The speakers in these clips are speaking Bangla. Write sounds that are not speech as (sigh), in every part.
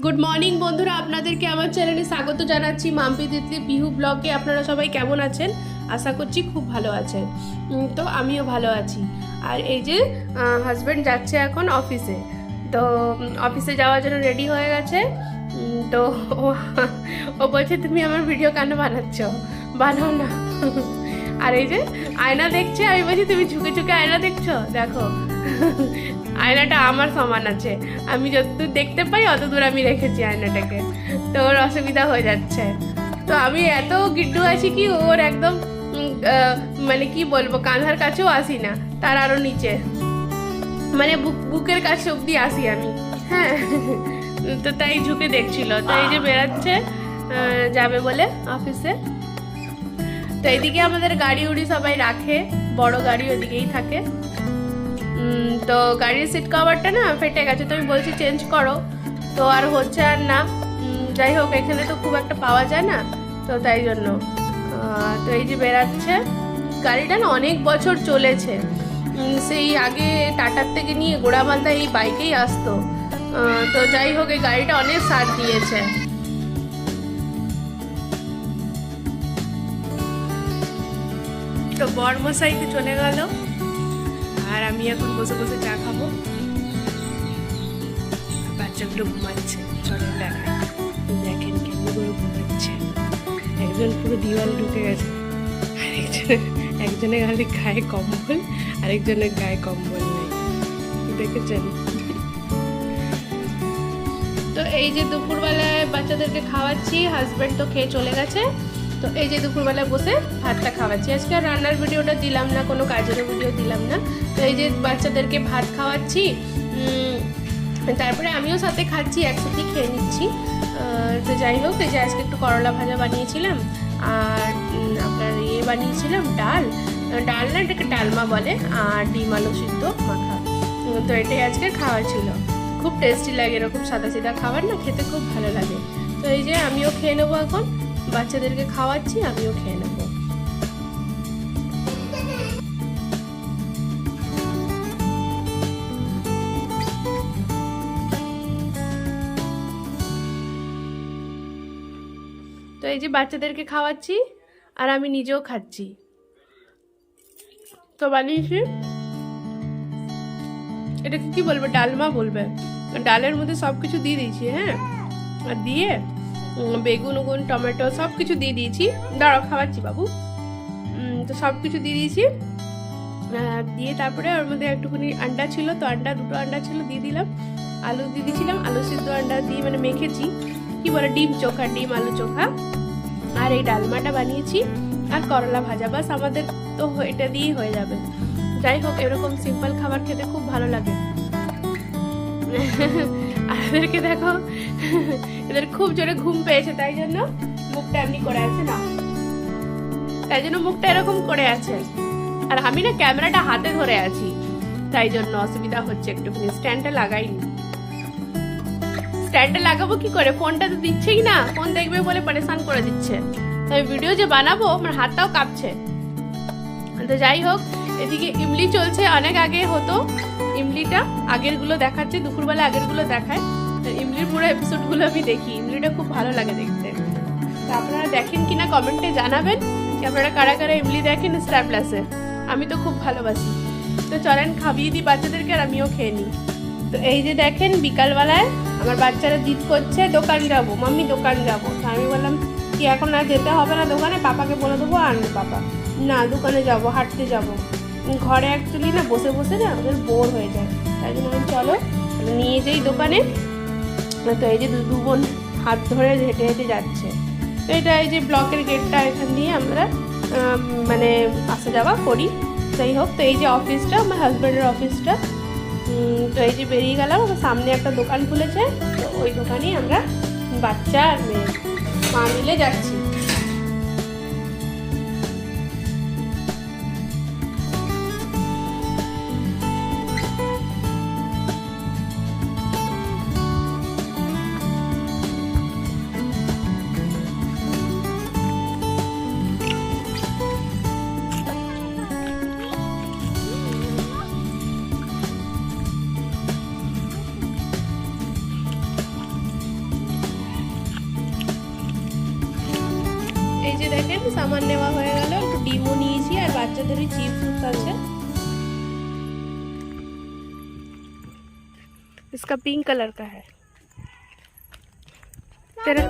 গুড মর্নিং বন্ধুরা। আপনাদেরকে আমার চ্যানেলে স্বাগত জানাচ্ছি মাম্পি তিতলি বিহু ব্লগে। আপনারা সবাই কেমন আছেন? আশা করছি খুব ভালো আছেন। তো আমিও ভালো আছি। আর এই যে হাজব্যান্ড যাচ্ছে এখন অফিসে তো অফিসে যাওয়ার জন্য রেডি হয়ে গেছে। তো ও বলছে, তুমি আমার ভিডিও কেন বানাচ্ছ? বানাও না। আর এই যে আয়না দেখছে আমি বলছি তুমি ঝুঁকে ঝুঁকে আয়না দেখছ? দেখো আয়নাটা আমার সমান আছে। আমি যতদূর দেখতে পাই অত দূর আমি রেখেছি আয়নাটাকে। তো ওর অসুবিধা হয়ে যাচ্ছে। তো আমি এত গিড্ডু আছি কি ওর একদম মানে কি বলব কাঁধার কাছেও আসি না। তার আরও নিচে। মানে বুক বুকের কাছে অবধি আসি আমি। হ্যাঁ তো তাই ঝুঁকে দেখছিল। তো এই যে বেরাচ্ছে আহ, যাবে বলে অফিসে। তো এইদিকে আমাদের গাড়ি উড়ি সবাই রাখে, বড় গাড়ি ওদিকেই থাকে। তো গাড়ির সিট কভারটা না ফেটে গেছে, তো আমি বলছি চেঞ্জ করো। তো আর হচ্ছে আর না। যাই হোক, এখানে তো খুব একটা পাওয়া যায় না, তো তাই জন্য। তো এই যে বেরাচ্ছে গাড়িটা না অনেক বছর চলেছে। সেই আগে টাটার থেকে নিয়ে গোড়ামালদা এই বাইকেই আসতো। তো যাই হোক, এই গাড়িটা অনেক সার দিয়েছে। তো বর্মশাইতে চলে গেল। আর আমি এখন বসে বসে চা খাব। বাচ্চাগুলো ঘুমাচ্ছে, চলে দেখা দেখেন কেমন করে ঘুমাচ্ছে। একজন পুরো দিওয়াল ঢুকে গেছে। আর একজন, একজনের গালে গায়ে কম্বল, আরেকজনের গায়ে কম্বল নেই। দেখেছেন? তো এই যে দুপুরবেলায় বাচ্চাদেরকে খাওয়াচ্ছি হাজব্যান্ড তো খেয়ে চলে গেছে। তো এই যে দুপুরবেলায় বসে ভাতটা খাওয়াচ্ছি। আজকে আর রান্নার ভিডিওটা দিলাম না, কোনো কাজের ভিডিও দিলাম না। তো এই যে বাচ্চাদেরকে ভাত খাওয়াচ্ছি তারপরে আমিও সাথে খাচ্ছি একসাথেই খেয়ে নিচ্ছি। তো যাই হোক, এই যে আজকে একটু করলা ভাজা বানিয়েছিলাম, আর আপনার ইয়ে বানিয়েছিলাম, ডাল। ডাল না এটাকে ডালমা বলে, আর ডিম আলু সিদ্ধ মাখা। তো এটাই আজকে খাওয়া ছিল। খুব টেস্টি লাগে এরকম সাদা সিধা খাবার না, খেতে খুব ভালো লাগে। তো এই যে আমিও খেয়ে নেব এখন। বাচ্চাদেরকে খাওয়াচ্ছি, আমিও খেয়ে নেব। তো এই যে বাচ্চাদেরকে খাওয়াচ্ছি, আর আমি নিজেও খাচ্ছি। তো বানিয়েছি এটাকে কি বলবে? ডালমা বলবে। ডালের মধ্যে সব কিছু দিয়ে দিয়েছি হ্যাঁ? আর দিয়ে বেগুন, উগুন, টমেটো সব কিছু দিয়ে দিয়েছি। দাঁড়াও, খাওয়াচ্ছি বাবু। তো সব কিছু দিয়ে দিয়েছি। দিয়ে তারপরে ওর মধ্যে একটুখানি আন্ডা ছিল, তো আন্ডা, দুটো আন্ডা ছিল দিয়ে দিলাম। আলু দিয়ে দিয়েছিলাম, আলু সিদ্ধ আন্ডা দিয়ে মানে মেখেছি। কি বলে, ডিম চোখা, ডিম আলু চোখা। আর এই ডালমাটা বানিয়েছি। আর করলা ভাজা, বাস আমাদের তো এটা দিয়েই হয়ে যাবে। যাই হোক, এরকম সিম্পল খাবার খেতে খুব ভালো লাগে। (laughs) আর এদেরকে দেখো, এদের খুব জোরে ঘুম পেয়েছে, তাই জন্য মুখটা এমনি করে আছে না। তাই জন্য মুখটা এরকম করে আছে। আর আমি না ক্যামেরাটা হাতে ধরে আছি, তাই জন্য অসুবিধা হচ্ছে একটুখানি। স্ট্যান্ডটা লাগাইনি। স্ট্যান্ডটা লাগাবো কি করে? ফোনটা তো দিচ্ছেই না, ফোন দেখবে বলে পরেশান করে দিচ্ছে। তাই ভিডিও যে বানাবো, আমার হাতটাও কাঁপছে। তো যাই হোক, এদিকে ইমলি চলছে, অনেক আগে হতো। ইমলিটা আগেরগুলো দেখাচ্ছে, দুপুরবেলা আগেরগুলো দেখায়। ইমলির পুরো এপিসোডগুলো আমি দেখি। ইমলিটা খুব ভালো লাগে দেখতে। তো আপনারা দেখেন কিনা কমেন্টে জানাবেন যে আপনারা কারা কারা ইমলি দেখেন স্টার প্লাসে আমি তো খুব ভালোবাসি। তো চলেন খাবিয়ে দিই বাচ্চাদেরকে আর আমিও খেয়ে নিই। তো এই যে দেখেন বিকালবেলায় আমার বাচ্চারা জিদ করছে, দোকান যাব, মাম্মি, দোকান যাব। তো আমি বললাম, কি এখন আর যেতে হবে না? দোকানে পাপাকে বলে দেবো আনবে পাপা। না, দোকানে যাব, হাঁটতে যাব। ঘরে অ্যাকচুয়ালি না বসে বসে না আমাদের বোর হয়ে যায়। তাই জন্য চলো, নিয়ে যাই দোকানে। তো এই যে দু দু বোন হাত ধরে হেঁটে হেঁটে যাচ্ছে। তো এটা এই যে ব্লকের গেটটা এখান দিয়ে আমরা মানে আসা যাওয়া করি। যাই হোক, তো এই যে অফিসটা আমার হাজব্যান্ডের অফিসটা তো এই যে বেরিয়ে গেলাম, আমার সামনে একটা দোকান খুলেছে। তো ওই দোকানেই আমরা বাচ্চা আর মেয়ে, মা মিলে যাচ্ছি। সামান নেওয়া হয়ে গেল একটু ডিমও নিয়েছি আর বাচ্চাদের ওই চিপস আছে इसका पिंक कलर का है तेरा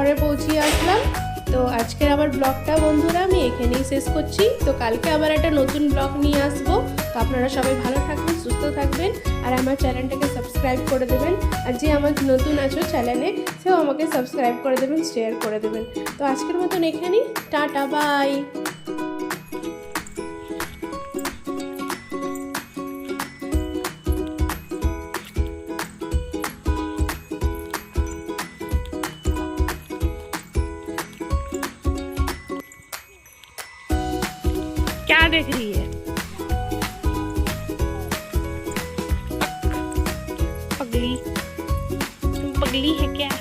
ঘরে পৌঁছিয়ে আসলাম। তো আজকের আমার ব্লগটা বন্ধুরা, আমি এখানেই শেষ করছি। তো কালকে আবার একটা নতুন ব্লগ নিয়ে আসব। তো আপনারা সবাই ভালো থাকবেন, সুস্থ থাকবেন, আর আমার চ্যানেলটাকে সাবস্ক্রাইব করে দেবেন। আর যে আমার নতুন আছো চ্যানেলে, সেও আমাকে সাবস্ক্রাইব করে দেবেন শেয়ার করে দেবেন। তো আজকের মতন এখানেই। টাটা বাই देख रही है। पगली। तुम पगली है क्या?